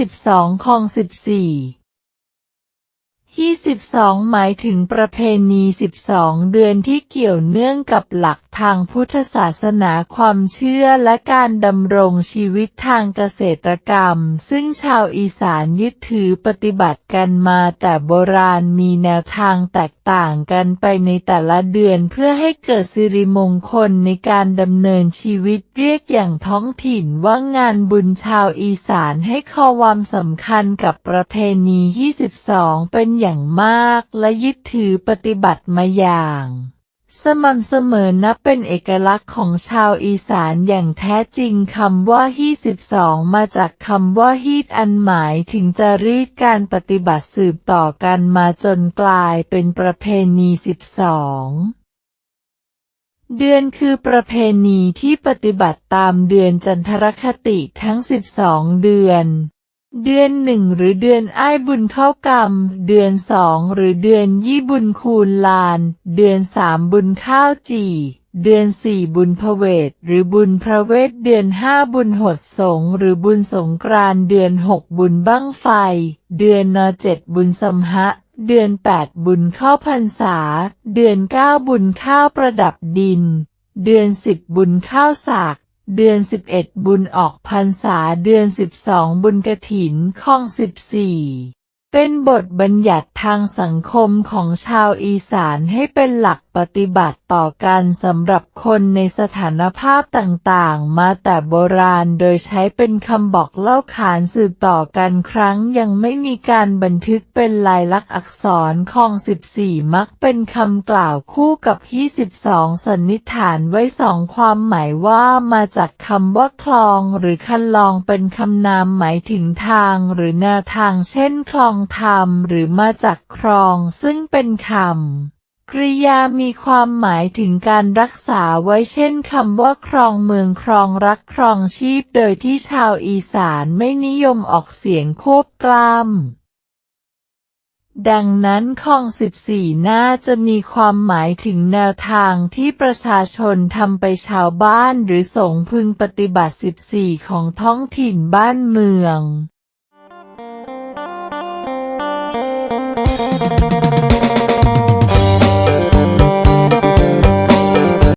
12ของ14ที่12หมายถึงประเพณี12เดือนที่เกี่ยวเนื่องกับหลัก ทางพุทธศาสนาความเชื่อและการดำรงชีวิตทางเกษตรกรรม ซึ่งชาวอีสานยึดถือปฏิบัติกันมาแต่โบราณมีแนวทางแตกต่างกันไปในแต่ละเดือนเพื่อให้เกิดสิริมงคลในการดำเนินชีวิตเรียกอย่างท้องถิ่นว่างานบุญชาวอีสานให้ความสำคัญกับประเพณี 22 เป็นอย่างมากและยึดถือปฏิบัติมาอย่าง สม่ำเสมอนับเป็นเอกลักษณ์ของชาวอีสานอย่างแท้จริงคำว่าฮี12มาจากคำว่าฮีดอันหมายถึงจารีตการปฏิบัติสืบต่อกันมาจนกลายเป็นประเพณี12เดือนคือประเพณีที่ปฏิบัติตามเดือนจันทรคติทั้ง12เดือน เดือนหนึ่งหรือเดือนอ้ายบุญเข้ากรรม เดือนสองหรือเดือนยี่บุญคูณลาน เดือนสามบุญข้าวจี่ เดือนสี่บุญพเวทหรือบุญพระเวทเดือนห้าบุญหดสงหรือบุญสงกรานเดือนหกบุญบั้งไฟ เดือนนเจ็ดบุญสมหะ เดือนแปดบุญเข้าพรรษา เดือนเก้าบุญข้าวประดับดิน เดือนสิบบุญข้าวสาก เดือน11บุญออกพรรษาเดือน12บุญกระถินข้อง14เป็นบทบัญญัติทางสังคมของชาวอีสานให้เป็นหลักปฏิบัติ ต่อกันสำหรับคนในสถานภาพต่างๆ มาแต่โบราณโดยใช้เป็นคำบอกเล่าขานสืบต่อกันครั้งยังไม่มีการบันทึกเป็นลายลักษณ์อักษรของ 14 มักเป็นคำกล่าวคู่กับที่12สันนิษฐานไว้สองความหมายว่ามาจากคำว่าคลองหรือคันลองเป็นคำนามหมายถึงทางหรือแนวทางเช่นคลองธรรมหรือมาจากครองซึ่งเป็นคำ กริยามีความหมายถึงการรักษาไว้เช่นคำว่าครองเมืองครองรักครองชีพโดยที่ชาวอีสานไม่นิยมออกเสียงควบกล้ำ ดังนั้นคลองสิบสี่น่าจะมีความหมายถึงแนวทางที่ประชาชนทำไปชาวบ้านหรือสงพึงปฏิบัติสิบสี่ของท้องถิ่นบ้านเมือง